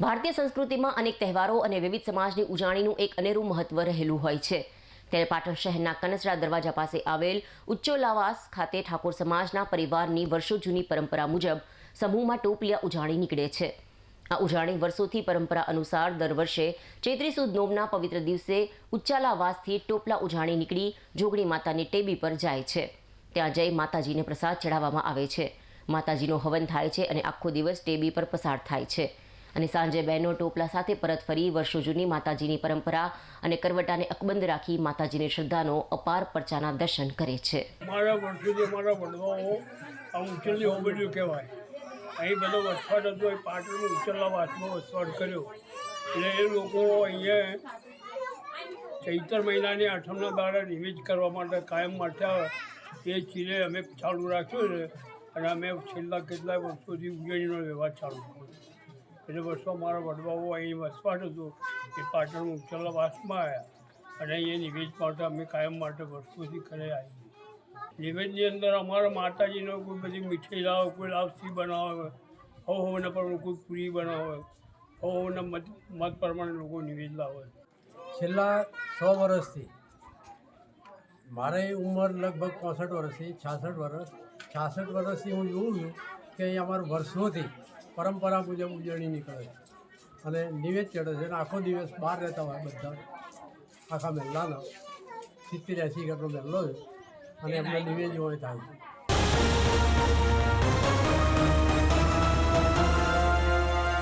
ભારતીય સંસ્કૃતિમાં અનેક તહેવારો અને વિવિધ સમાજની ઉજાણીનું એક અનેરું મહત્વ રહેલું હોય છે. ત્યારે પાટણ શહેરના કનસરા દરવાજા પાસે આવેલ ઉચ્ચોલાવાસ ખાતે ઠાકોર સમાજના પરિવારની વર્ષો જૂની પરંપરા મુજબ સમૂહમાં ટોપલિયા ઉજાણી નીકળે છે. આ ઉજાણી વર્ષોથી પરંપરા અનુસાર દર વર્ષે ચૈત્રી સુદ નોમના પવિત્ર દિવસે ઉચ્ચાલાવાસથી ટોપલા ઉજાણી નીકળી જોગણી માતાની ટેબી પર જાય છે. ત્યાં જઈ માતાજીને પ્રસાદ ચઢાવવામાં આવે છે. માતાજીનો હવન થાય છે અને આખો દિવસ ટેબી પર પસાર થાય છે. અને સાંજે બહેનો ટોપલા સાથે પરત ફરી વર્ષો જૂની માતાજીની પરંપરા અને કરવટાને અકબંધ રાખી માતાજીની શ્રદ્ધાનો અપાર પરચાના દર્શન કરે છે. મારા વર્ષોથી અમારા વડવાઓ આ ઉછળની હોબડિયું કહેવાય. અહીં બધો વસવાટ હતો, એ પાટણમાં ઉછળના વાતનો વસવાટ કર્યો. એટલે એ લોકો અહીંયા ચૈતર મહિનાની આઠમના દ્વારા નિવેદ કરવા માટે કાયમ માટે આવે. એ ચીલે અમે ચાલુ રાખ્યું છે અને અમે છેલ્લા કેટલાય વર્ષોથી ઉજવણીનો વ્યવહાર ચાલુ કર્યો. એટલે વર્ષો મારો વડવાઓ અહીં વસવાટ હતો. એ પાટણ ઉછળના વાસમાં આવ્યા. અને અહીંયા નિવેદ માટે અમે કાયમ માટે વર્ષોથી ઘરે આવી નિવેદની અંદર અમારા માતાજીનો કોઈ બધી મીઠાઈ લાવે કોઈ લાપસી બનાવે. હો હવના પર કોઈ પૂરી બનાવે. હો હવના મત મત પ્રમાણે લોકો નિવેદ લાવે. છેલ્લા સો વર્ષથી, મારી ઉંમર લગભગ ચોસઠ વર્ષથી, છાસઠ વર્ષ છાસઠ વર્ષથી હું જોઉં છું કે અમારું વર્ષોથી પરંપરા મુજબ ઉજવણી નીકળે છે. અને નિવેદ ચડે છે અને આખો દિવસ બહાર રહેતા હોય બધા. આખા મહેલાનો. સિત્તેર એસી ઘરનો મહેલો છે. અને એમને નિવેદ હોય થાય છે.